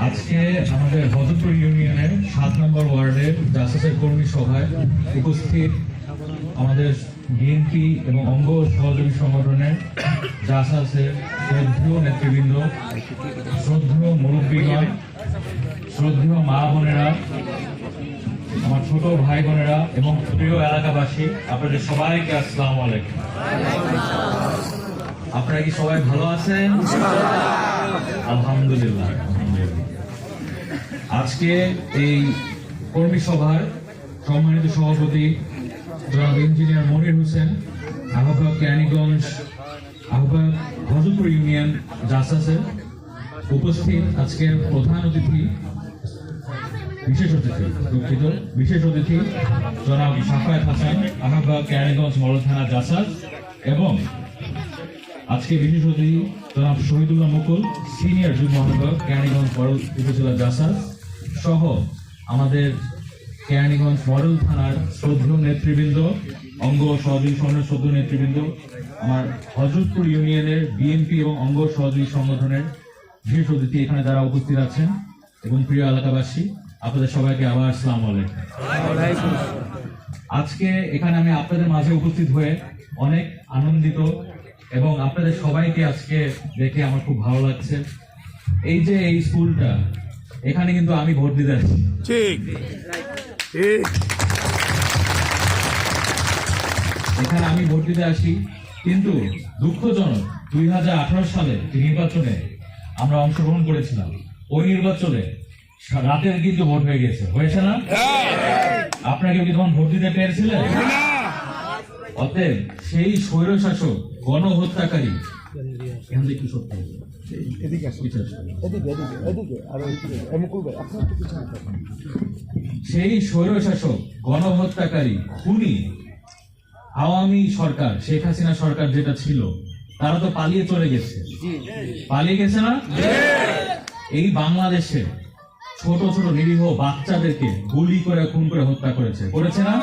আজকে আমাদের ভদ্রপুর ইউনিয়নের সাত নম্বর ওয়ার্ডের জাসাসের কর্মী সভায় উপস্থিত আমাদের বিএনপি এবং অঙ্গ সহযোগী সংগঠনের জাসাসের শ্রদ্ধেয় নেতৃবৃন্দ, শ্রদ্ধেয় মুরব্বীগণ শ্রদ্ধেয় মা বোনেরা, আমার ছোট ভাই বোনেরা এবং প্রিয় এলাকাবাসী, আপনাদের সবাইকে আসসালামু আলাইকুম আপনারা কি সবাই ভালো আছেন আলহামদুলিল্লাহ। আজকে এই কর্মী সভার সম্মানিত সভাপতি জনাব ইঞ্জিনিয়ার মনির হোসেন, আহ্বায়ক ক্যানিগঞ্জ, আহ্বায়ক ভজপুর ইউনিয়ন জাসাসের উপস্থিত আজকের প্রধান অতিথি বিশেষ অতিথি, দুঃখিত। বিশেষ অতিথি, জনাব সাফায়াত হাসান, আহ্বায়ক ক্যানিগঞ্জ মডেল থানা জাসাস এবং আজকে বিশেষ অতিথি, জনাব শহীদুল্লাহ মুকুল, সিনিয়র যুব মহানগর কেরানীগঞ্জ মডেল উপজেলা জাসাস সহ আমাদের কেরানীগঞ্জ মডেল থানার শ্রদ্ধেয় নেতৃবৃন্দ, অঙ্গ সহযোগী সংগঠনের শ্রদ্ধেয় নেতৃবৃন্দ, আমার হজরতপুর ইউনিয়নের বিএনপি এবং অঙ্গ সহযোগী সংগঠনের বিশেষ অতিথি এখানে যারা উপস্থিত আছেন এবং প্রিয় এলাকাবাসী আপনাদের সবাইকে আবার আসসালামু আলাইকুম। আজকে এখানে আমি আপনাদের মাঝে উপস্থিত হয়ে অনেক আনন্দিত এবং আপনাদের সবাইকে আজকে দেখে আমার খুব ভালো লাগছে। এই যে এই স্কুলটা এখানে কিন্তু আমি ভোট দিতে আসছি। ঠিক। ঠিক। এখানে আমি ভোট দিতে আসি কিন্তু দুঃখজনক দুই হাজার আঠারো সালে যে নির্বাচনে আমরা অংশগ্রহণ করেছিলাম ওই নির্বাচনে রাতের কিন্তু ভোট হয়ে গেছে। হয়েছে না? আপনাকে কেউ কি তখন ভোট দিতে পেরেছিলেন? অতএব সেই স্বৈর শাসক গণহত্যাকারী। এখান থেকে সত্য সেই স্বৈরশাসক গণহত্যাকারী খুনি আওয়ামী সরকার শেখ হাসিনা সরকার যেটা ছিল তারা তো পালিয়ে চলে গেছে। পালিয়ে গেছে না? এই বাংলাদেশে ছোট ছোট, নিরীহ বাচ্চাদেরকে গুলি করে, খুন করে হত্যা করেছে। করেছে না?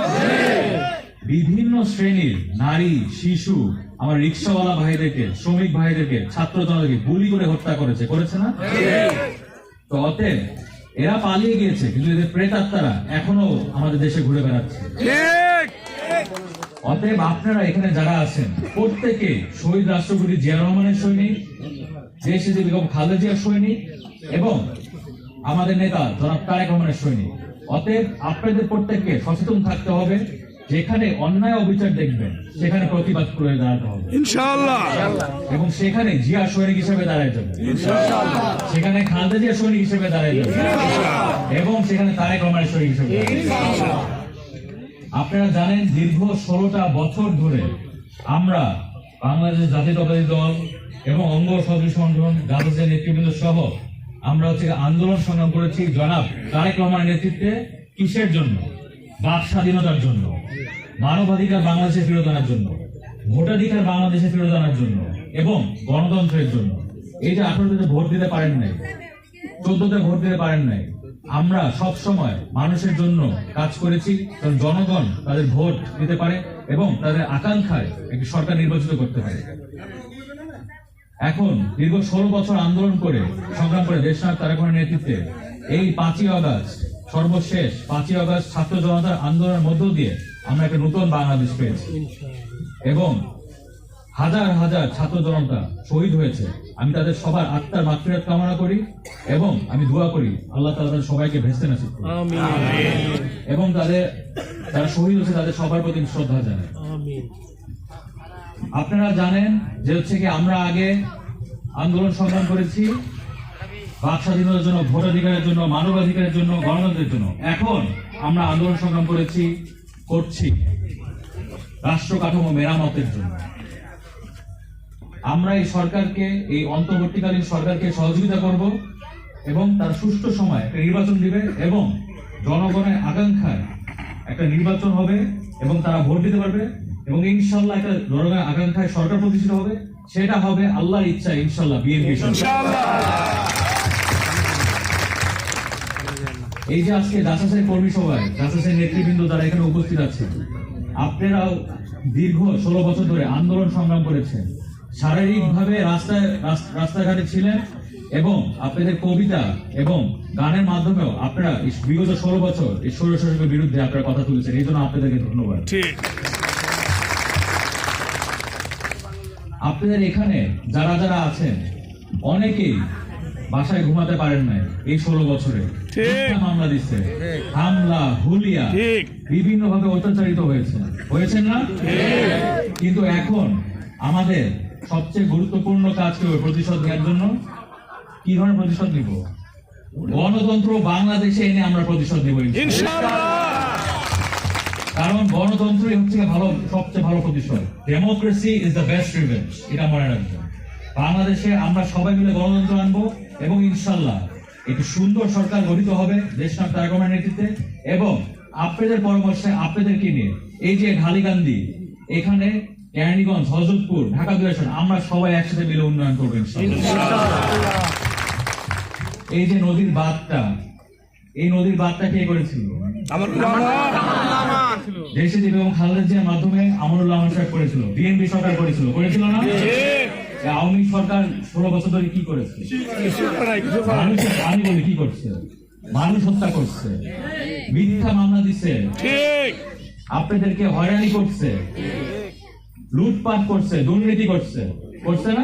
বিভিন্ন শ্রেণির নারী, শিশু, আমার রিক্সাওয়ালা ভাইদেরকে, শ্রমিক ভাইদেরকে ছাত্র জনতাকে গুলি করে হত্যা করেছে। করেছে না? তো অতএব এরা পালিয়ে গিয়েছে, কিন্তু এদের প্রেতাত্মারা এখনও আমাদের দেশে ঘুরে বেড়াচ্ছে। অতএব আপনারা এখানে যারা আছেন, প্রত্যেকে শহীদ রাষ্ট্রপতি জিয়া রহমানের সৈনিক দেশে যে বেগম খালেদা জিয়ার সৈনিক এবং আমাদের নেতা জনাব তারেক রহমানের সৈনিক। অতএব আপনাদের প্রত্যেককে সচেতন থাকতে হবে যেখানে অন্যায় অবিচার দেখবেন সেখানে প্রতিবাদ করে দাঁড়াতে হবে। ইনশাআল্লাহ। এবং সেখানে জিয়া সৈনিক হিসেবে দাঁড়ায় যাবে। সেখানে খালেদা জিয়া সৈনিক হিসেবে দাঁড়ায় যাবে। এবং সেখানে তারেক রহমানের সৈনিক হিসেবে আপনারা জানেন দীর্ঘ ষোলোটা বছর ধরে আমরা বাংলাদেশ জাতীয়তাবাদী দল এবং অঙ্গ সদস্য সংগঠন জাতীয় নেতৃবৃন্দ সহ আমরা হচ্ছে আন্দোলন সংগ্রাম করেছি, জনাব তারেক রহমানের নেতৃত্বে কিসের জন্য? বাক স্বাধীনতার জন্য, মানবাধিকার বাংলাদেশে ফেরত আনার জন্য, ভোটাধিকার বাংলাদেশে ফেরত আনার জন্য এবং গণতন্ত্রের জন্য। এই যে আঠারোতে ভোট দিতে পারেন নাই, চোদ্দতে ভোট দিতে পারেন নাই, আমরা সব সময় মানুষের জন্য কাজ করেছি কারণ জনগণ তাদের ভোট দিতে পারে এবং তাদের আকাঙ্ক্ষায় একটি সরকার নির্বাচিত করতে পারে। এখন দীর্ঘ ষোলো বছর আন্দোলন করে সংগ্রাম করে দেশনাথ তারাকনের নেতৃত্বে এই পাঁচই আগস্ট সর্বশেষ পাঁচই আগস্ট ছাত্র জনতার আন্দোলনের মধ্য দিয়ে আমরা একটা নতুন বাংলাদেশ পেয়েছি। এবং হাজার হাজার ছাত্র জনতা শহীদ হয়েছে। আমি তাদের সবার আত্মার মাতৃহাত কামনা করি এবং আমি দোয়া করি আল্লাহ তাদের সবাইকে ভেস্তে নাসিব এবং তাদের যারা শহীদ হয়েছে তাদের সবার প্রতি শ্রদ্ধা জানাই। আপনারা জানেন যে হচ্ছে কি আমরা আগে আন্দোলন সংগ্রাম করেছি, বাক স্বাধীনতার জন্য, ভোটাধিকারের জন্য, মানবাধিকারের জন্য, গণতন্ত্রের জন্য। এখন আমরা আন্দোলন সংগ্রাম করেছি, করছি রাষ্ট্র কাঠামো মেরামতের জন্য। আমরা এই সরকারকে, এই অন্তর্বর্তীকালীন সরকারকে সহযোগিতা করব এবং তার সুষ্ঠু সময় একটা নির্বাচন দিবে এবং জনগণের আকাঙ্ক্ষায় একটা নির্বাচন হবে এবং তারা ভোট দিতে পারবে। এবং ইনশাল্লাহ একটা জনগণের আকাঙ্ক্ষায় সরকার প্রতিষ্ঠিত হবে সেটা হবে আল্লাহর ইচ্ছা ইনশাল্লাহ বিএনপি এই যে আজকে জাসাসের কর্মী সভায় জাসাসের নেতৃবৃন্দ যারা এখানে উপস্থিত আছেন আপনারাও দীর্ঘ ষোলো বছর ধরে আন্দোলন সংগ্রাম করেছেন। শারীরিকভাবে রাস্তায় রাস- রাস্তাঘাটে ছিলেন এবং আপনাদের কবিতা এবং গানের মাধ্যমেও আপনারা বিগত ষোলো বছর এই ষোলো শাসকের বিরুদ্ধে আপনারা কথা তুলেছেন। এই জন্য আপনাদেরকে ধন্যবাদ। আপনাদের এখানে যারা যারা আছেন অনেকেই বাসায় ঘুমাতে পারেন নাই এই ষোলো বছরে। মামলা দিচ্ছে হামলা হুলিয়া বিভিন্ন ভাবে অত্যাচারিত হয়েছে। হয়েছেন না? কিন্তু এখন আমাদের সবচেয়ে গুরুত্বপূর্ণ কাজ কি প্রতিশোধ নেওয়ার জন্য কি ধরনের প্রতিশোধ নিব? গণতন্ত্র বাংলাদেশে এনে আমরা প্রতিশোধ নিব ইনশাআল্লাহ। কারণ গণতন্ত্রই হচ্ছে ভালো, সবচেয়ে ভালো প্রতিশোধ democracy is the best revenge এটা মনে রাখবেন। বাংলাদেশে আমরা সবাই মিলে গণতন্ত্র আনব এবং ইনশাল্লাহ একটি সুন্দর সরকার গঠিত হবে দেশনাথ তারেকমের নেতৃত্বে। এবং আপনাদের পরামর্শে আপনাদেরকে নিয়ে এই যে ঢালিগান্ধী এখানে ক্যানিগঞ্জ হজরতপুর, ঢাকা দুয়েশন আমরা সবাই একসাথে মিলে উন্নয়ন করব এই যে নদীর বাঁধটা, এই নদীর বাঁধটা কে করেছিল? দেশে এবং খালেদা জিয়ার মাধ্যমে সাহেব করেছিল। বিএনপি সরকার করেছিল। করেছিল না? আওয়ামী সরকার ষোলো বছর ধরে কি করেছে? আমি বলি কি করছে? মানুষ হত্যা করছে। মিথ্যা মামলা দিচ্ছে। আপনাদেরকে হয়রানি করছে। লুটপাট করছে দুর্নীতি করছে। করছে না?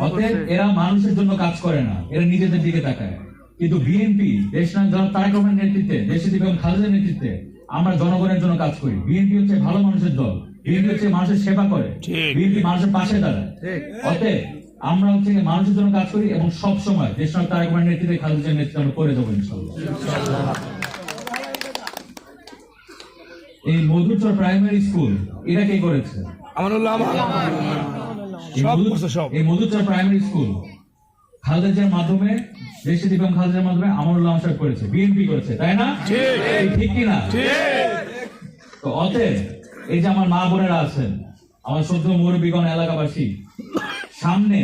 অতএব এরা মানুষের জন্য কাজ করে না। এরা নিজেদের দিকে তাকায়। কিন্তু বিএনপি দেশ নায়ক জনাব তারেক রহমানের নেতৃত্বে দেশে এবং খালেদার নেতৃত্বে আমরা জনগণের জন্য কাজ করি। বিএনপি হচ্ছে ভালো মানুষের দল। বিএনপি হচ্ছে মানুষের সেবা করে। বিএনপি মানুষের পাশে দাঁড়ায়। অতএব আমরা হচ্ছে মানুষের জন্য কাজ করি এবং সব সময় দেশ তারেক রহমানের নেতৃত্বে খালেদার নেতৃত্বে আমরা করে দেবো ইনশাল্লাহ এই মধুচর প্রাইমারি স্কুল এটা কে করেছে? আমানুল্লাহ এই মধুচর প্রাইমারি স্কুল খালেদা জিয়ার মাধ্যমে দেশে দীপম মাধ্যমে করেছে বিএনপি করেছে তাই না? ঠিক। কি না তো অতএব এই যে আমার মা বোনেরা আছেন আমার সদ্য এলাকাবাসী সামনে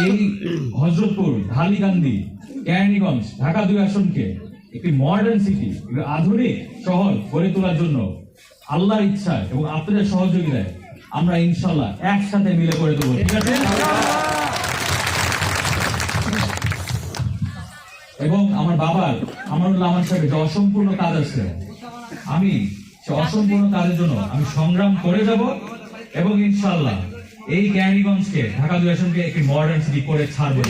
এই হজরতপুর ঢালিকান্দি কেরানীগঞ্জ ঢাকা দুই আসনকে একটি মডার্ন সিটি আধুনিক শহর গড়ে তোলার জন্য আল্লাহর ইচ্ছা এবং আপনাদের সহযোগিতায় আমরা ইনশাল্লাহ একসাথে মিলে করে দেবো ঠিক আছে? এবং আমার বাবার আমার সাহেবের যে অসম্পূর্ণ কাজ আছে, আমি সে অসম্পূর্ণ কাজের জন্য আমি সংগ্রাম করে যাব এবং ইনশাল্লাহ এই ক্যানিগঞ্জকে ঢাকা দুই আসনকে একটি মডার্ন সিটি করে ছাড়বো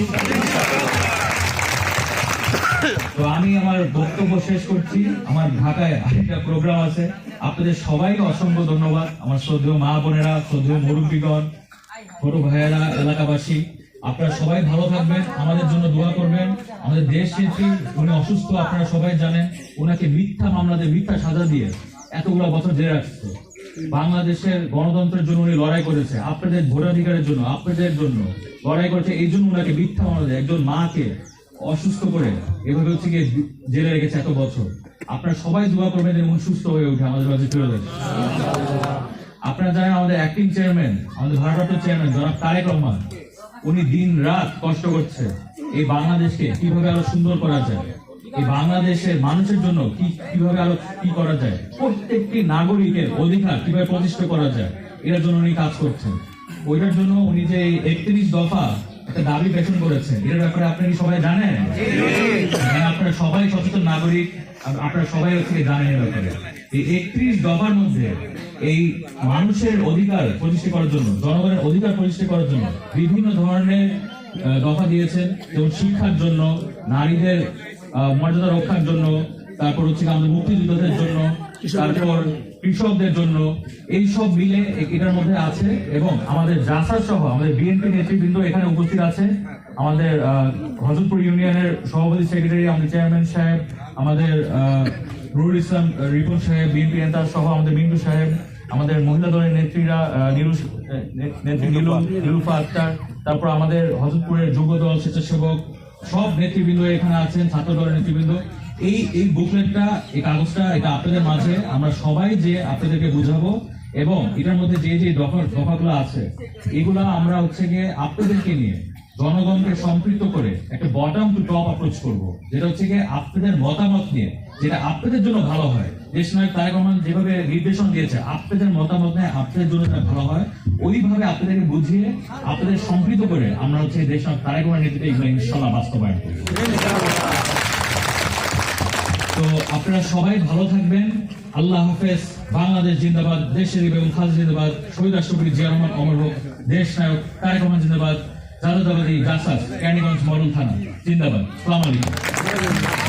তো আমি আমার বক্তব্য শেষ করছি। আমার ঢাকায় আরেকটা প্রোগ্রাম আছে। আপনাদের সবাইকে অসংখ্য ধন্যবাদ। আমার শ্রদ্ধেয় মা বোনেরা, শ্রদ্ধেয় মুরব্বীগণ, ছোট ভাইয়েরা, এলাকাবাসী, আপনারা সবাই ভালো থাকবেন, আমাদের জন্য দোয়া করবেন। আমাদের দেশ নেত্রী উনি অসুস্থ, আপনারা সবাই জানেন, ওনাকে মিথ্যা মামলাতে মিথ্যা সাজা দিয়ে এতগুলো বছর জেলে রাখছে। বাংলাদেশের গণতন্ত্রের জন্য উনি লড়াই করেছে, আপনাদের ভোটাধিকারের জন্য, আপনাদের জন্য লড়াই করেছে, এই জন্য ওনাকে মিথ্যা মামলা একজন মাকে অসুস্থ করে এভাবে হচ্ছে গিয়ে জেলে রেখেছে এত বছর। আপনারা সবাই দোয়া করবেন উনি সুস্থ হয়ে উঠে আমাদের মাঝে ফিরে যাবে আপনারা জানেন আমাদের অ্যাক্টিং চেয়ারম্যান আমাদের ভারপ্রাপ্ত চেয়ারম্যান জনাব তারেক রহমান, উনি দিন রাত কষ্ট করছে। এই বাংলাদেশকে কীভাবে আরও সুন্দর করা যায়? এই বাংলাদেশের মানুষের জন্য কি, কীভাবে আরও কি করা যায়? প্রত্যেকটি নাগরিকের অধিকার কীভাবে প্রতিষ্ঠা করা যায়? এটার জন্য উনি কাজ করছেন। ওইটার জন্য উনি যে একত্রিশ দফা একটা দাবি পেশন করেছেন, এটার ব্যাপারে আপনি কি সবাই জানেন? হ্যাঁ আপনারা সবাই সচেতন নাগরিক আপ- আপনারা সবাই হচ্ছে জানেন এ ব্যাপারে। এই একত্রিশ দফার মধ্যে এই মানুষের অধিকার প্রতিষ্ঠা করার জন্য, জনগণের অধিকার প্রতিষ্ঠা করার জন্য বিভিন্ন ধরনের দফা দিয়েছেন যেমন শিক্ষার জন্য, নারীদের মর্যাদা রক্ষার জন্য, তারপর হচ্ছে আমাদের মুক্তিযোদ্ধাদের জন্য, তারপর কৃষকদের জন্য, এই সব মিলে এটার মধ্যে আছে এবং আমাদের জাসার সহ আমাদের বিএনপি নেতৃবৃন্দ এখানে উপস্থিত আছে। আমাদের হজরতপুর ইউনিয়নের সভাপতি সেক্রেটারি, আমাদের চেয়ারম্যান সাহেব, আমাদের নুরুল ইসলাম রিপন সাহেব বিএনপি নেতা সহ আমাদের মিন্টু সাহেব আমাদের মহিলা দলের নেত্রীরা নীলু নেত্রী নীলু নীলুফা আক্তার তারপর আমাদের হজরতপুরের যুব দল স্বেচ্ছাসেবক সব নেতৃবৃন্দ এখানে আছেন ছাত্র দলের নেতৃবৃন্দ। এই এই বুকলেটটা এই কাগজটা এটা আপনাদের মাঝে আমরা সবাই যে আপনাদেরকে বুঝাবো এবং এটার মধ্যে যে যে দফা দফাগুলো আছে এগুলা আমরা হচ্ছে গিয়ে আপনাদেরকে নিয়ে জনগণকে সম্পৃক্ত করে একটা বটম টু টপ অ্যাপ্রোচ করব যেটা হচ্ছে কি আপনাদের মতামত নিয়ে যেটা আপনাদের জন্য ভালো হয়। দেশ নায়ক তারেক রহমান যেভাবে নির্দেশন দিয়েছে, আপনাদের মতামত নিয়ে, আপনাদের জন্য ভালো হয়, ওইভাবে আপনাদেরকে বুঝিয়ে, আপনাদের সম্পৃক্ত করে আমরা হচ্ছে দেশ নায়ক তারেক রহমানের নেতৃত্বে এগুলো ইনশাল্লাহ বাস্তবায়ন করব। তো আপনারা সবাই ভালো থাকবেন। আল্লাহ হাফেজ। বাংলাদেশ জিন্দাবাদ দেশের এবং খালেদা জিন্দাবাদ, শহীদ রাষ্ট্রপতি জিয়া রহমান, অমর হোক, দেশ নায়ক তারেক রহমান জিন্দাবাদ, জাদাদাবাদী গাছাস ক্যান্ডিগঞ্জ মরুল থানা, জিন্দাবাদ। সালাম আলাইকুম।